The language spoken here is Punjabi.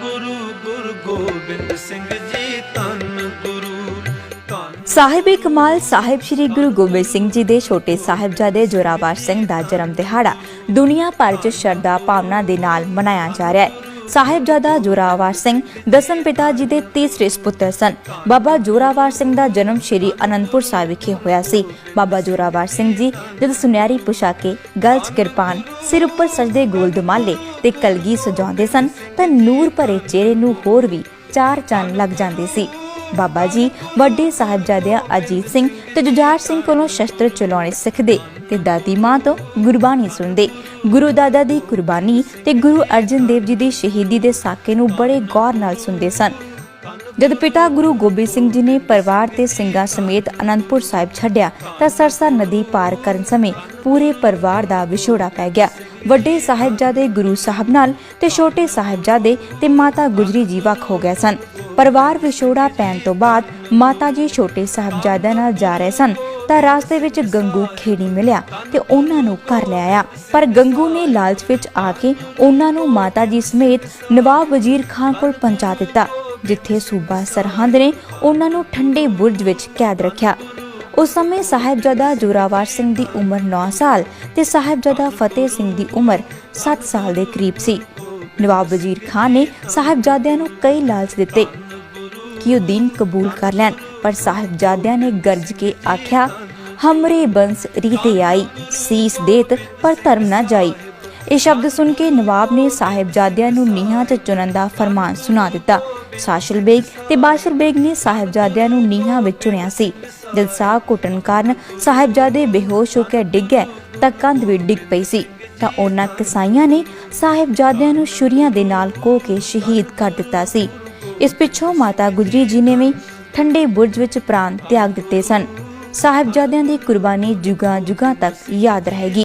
ਗੁਰੂ ਗੁਰੂ ਗੋਬਿੰਦ ਸਿੰਘ ਜੀ ਧੰਨ ਗੁਰੂ ਸਾਹਿਬੇ ਕਮਾਲ, ਸਾਹਿਬ ਸ੍ਰੀ ਗੁਰੂ ਗੋਬਿੰਦ ਸਿੰਘ ਜੀ ਦੇ ਛੋਟੇ ਸਾਹਿਬਜ਼ਾਦੇ ਜੋਰਾਵਰ ਸਿੰਘ ਦਾ ਜਨਮ ਦਿਹਾੜਾ ਦੁਨੀਆ ਭਰ 'ਚ ਸ਼ਰਧਾ ਭਾਵਨਾ ਦੇ ਨਾਲ ਮਨਾਇਆ ਜਾ ਰਿਹਾ ਹੈ। ਸਾਹਿਬਜ਼ਾਦਾ ਜੋਰਾਵਰ ਸਿੰਘ ਦਸਮ ਪਿਤਾ ਜੀ ਦੇ ਤੀਸਰੇ ਸੁਪੁੱਤਰ ਸਨ। ਬਾਬਾ ਜੋਰਾਵਰ ਸਿੰਘ ਦਾ ਜਨਮ ਸ਼੍ਰੀ ਅਨੰਦਪੁਰ ਸਾਹਿਬ ਵਿਖੇ ਹੋਇਆ ਸੀ। ਬਾਬਾ ਜੋਰਾਵਰ ਸਿੰਘ ਜੀ ਜਦ ਸੁਨਹਿਰੀ ਪੁਸ਼ਾਕੇ ਗਲ 'ਚ ਕਿਰਪਾਨ, ਸਿਰ ਉੱਪਰ ਸਜਦੇ ਗੋਲ ਦੁਮਾਲੇ ਤੇ ਕਲਗੀ ਸਜਾਉਂਦੇ ਸਨ, ਤਾਂ ਨੂਰ ਭਰੇ ਚਿਹਰੇ ਨੂੰ ਹੋਰ ਵੀ ਚਾਰ ਚੰਨ ਲੱਗ ਜਾਂਦੇ ਸੀ। ਬਾਬਾ ਜੀ, ਵੱਡੇ ਸਾਹਿਬਜ਼ਾਦਿਆਂ ਅਜੀਤ ਸਿੰਘ ਤੇ ਜੁਝਾਰ ਸਿੰਘ ਕੋਲੋਂ ਸ਼ਸਤਰ ਚਲਾਉਣੇ ਸਿੱਖਦੇ ਤੇ ਦਾਦੀ ਮਾਂ ਤੋਂ ਗੁਰਬਾਣੀ ਸੁਣਦੇ। ਗੁਰੂ ਦਾਦਾ ਦੀ ਕੁਰਬਾਨੀ ਤੇ ਗੁਰੂ ਅਰਜਨ ਦੇਵ ਜੀ ਦੀ ਸ਼ਹੀਦੀ ਦੇ ਸਾਕੇ ਨੂੰ ਬੜੇ ਗੌਰ ਨਾਲ ਸੁਣਦੇ ਸਨ। ਜਦ ਪਿਤਾ ਗੁਰੂ ਗੋਬਿੰਦ ਸਿੰਘ ਜੀ ਨੇ ਪਰਿਵਾਰ ਤੇ ਸਿੰਘਾਂ ਸਮੇਤ ਅਨੰਦਪੁਰ ਸਾਹਿਬ ਛੱਡਿਆ ਤਾਂ ਸਰਸਾ ਨਦੀ ਪਾਰ ਕਰਨ ਸਮੇਂ ਪੂਰੇ ਪਰਿਵਾਰ ਦਾ ਵਿਛੋੜਾ ਪੈ ਗਿਆ। ਵੱਡੇ ਸਾਹਿਬਜ਼ਾਦੇ ਗੁਰੂ ਸਾਹਿਬ ਨਾਲ ਤੇ ਛੋਟੇ ਸਾਹਿਬਜ਼ਾਦੇ ਤੇ ਮਾਤਾ ਗੁਜਰੀ ਜੀ ਵੱਖ ਹੋ ਗਏ ਸਨ। ਪਰਿਵਾਰ ਵਿਛੋੜਾ ਪੈਣ ਤੋਂ ਬਾਅਦ ਮਾਤਾ ਜੀ ਛੋਟੇ ਸਾਹਿਬਜ਼ਾਦਿਆਂ ਨਾਲ ਜਾ ਰਹੇ ਸਨ, ਤਾਂ ਰਾਸਤੇ ਵਿੱਚ ਗੰਗੂ ਖੇੜੀ ਮਿਲਿਆ ਤੇ ਉਹਨਾਂ ਨੂੰ ਘਰ ਲੈ ਆਇਆ। ਪਰ ਗੰਗੂ ਨੇ ਲਾਲਚ ਵਿੱਚ ਆ ਕੇ ਉਹਨਾਂ ਨੂੰ ਮਾਤਾ ਜੀ ਸਮੇਤ ਨਵਾਬ ਵਜ਼ੀਰ ਖਾਨ ਕੋਲ ਪਹੁੰਚਾ ਦਿੱਤਾ, ਜਿੱਥੇ ਸੂਬਾ ਸਰਹੰਦ ਨੇ ਉਹਨਾਂ ਨੂੰ ਠੰਡੇ ਬੁਰਜ ਵਿੱਚ ਕੈਦ ਰੱਖਿਆ। ਉਸ ਸਮੇਂ ਸਾਹਿਬਜ਼ਾਦਾ ਜੋਰਾਵਰ ਸਿੰਘ ਦੀ ਉਮਰ 9 ਸਾਲ ਤੇ ਸਾਹਿਬਜ਼ਾਦਾ ਫਤਿਹ ਸਿੰਘ ਦੀ ਉਮਰ 7 ਸਾਲ ਦੇ ਕਰੀਬ ਸੀ। ਨਵਾਬ ਵਜ਼ੀਰ ਖਾਨ ਨੇ ਸਾਹਿਬਜ਼ਾਦਿਆਂ ਨੂੰ ਕਈ ਲਾਲਚ ਦਿੱਤੇ। ਕਿ ਉਹ ਦੀਨ ਕਬੂਲ ਕਰ ਲੈਣ। ਪਰ ਸਾਹਿਬਜ਼ਾਦਿਆਂ ਨੇ ਗਰਜ ਕੇ ਆਖਿਆ, ਹਮਰੇ ਬੰਸ ਰੀਤੇ ਆਈ, ਸੀਸ ਦੇਤ ਪਰ ਧਰਮ ਨਾ ਜਾਈ। ਇਹ ਸ਼ਬਦ ਸੁਣ ਕੇ ਨਵਾਬ ਨੇ ਸਾਹਿਬਜ਼ਾਦਿਆਂ ਨੂੰ ਨੀਹਾਂ 'ਚ ਚੁਣਨ ਦਾ ਫਰਮਾਨ ਸੁਣਾ ਦਿੱਤਾ। ਸਾਸ਼ਲ ਬੇਗ ਤੇ ਬਾਸ਼ਰ ਬੇਗ ਨੇ ਸਾਹਿਬਜ਼ਾਦਿਆਂ ਨੂੰ ਨੀਹਾਂ ਵਿੱਚ ਚੁਣਿਆ ਸੀ। ਜਦ ਸਾਹ ਘੁੱਟਣ ਕਾਰਨ ਸਾਹਿਬਜ਼ਾਦੇ ਬੇਹੋਸ਼ ਹੋ ਕੇ ਡਿੱਗ ਗਏ ਤਾਂ ਕੰਧ ਵੀ ਡਿੱਗ ਪਈ ਸੀ। ਤਾਂ ਉਹਨਾਂ ਕਸਾਈਆਂ ਨੇ ਸਾਹਿਬਜ਼ਾਦਿਆਂ ਨੂੰ ਛੁਰੀਆਂ ਦੇ ਨਾਲ ਕੋਹ ਕੇ ਸ਼ਹੀਦ ਕਰ ਦਿੱਤਾ ਸੀ। ਇਸ ਪਿੱਛੋਂ ਮਾਤਾ ਗੁਜਰੀ ਜੀ ਨੇ ਵੀ ਠੰਡੇ ਬੁਰਜ ਵਿੱਚ ਪ੍ਰਾਣ ਤਿਆਗ ਦਿੱਤੇ ਸਨ। ਸਾਹਿਬਜ਼ਾਦਿਆਂ ਦੀ ਕੁਰਬਾਨੀ ਜੁਗਾਂ ਜੁਗਾਂ ਤੱਕ ਯਾਦ ਰਹੇਗੀ।